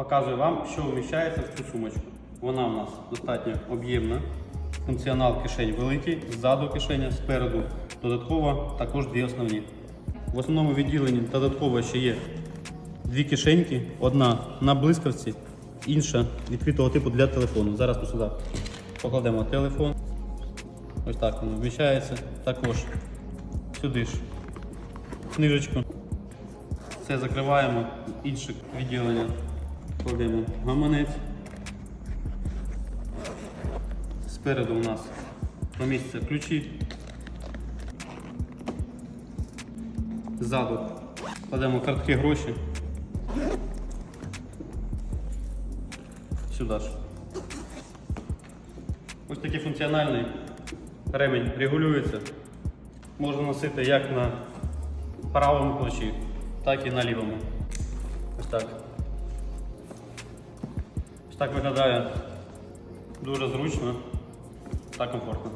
Показую вам, що вміщається в цю сумочку. Вона у нас достатньо об'ємна. Функціонал кишень великий, ззаду кишеня, спереду додатково також дві основні. В основному відділенні додатково ще є дві кишеньки, одна на блискавці, інша відкритого типу для телефону. Зараз ми сюди покладемо телефон. Ось так воно вміщається. Також сюди ж книжечку. Це закриваємо. Інше відділення кладемо гаманець. Спереду у нас на місце ключі. Ззаду кладемо картки гроші. Сюди ж. Ось такий функціональний ремень регулюється. Можна носити як на правому плечі, так і на лівому. Ось так. Так виглядає дуже зручно та комфортно.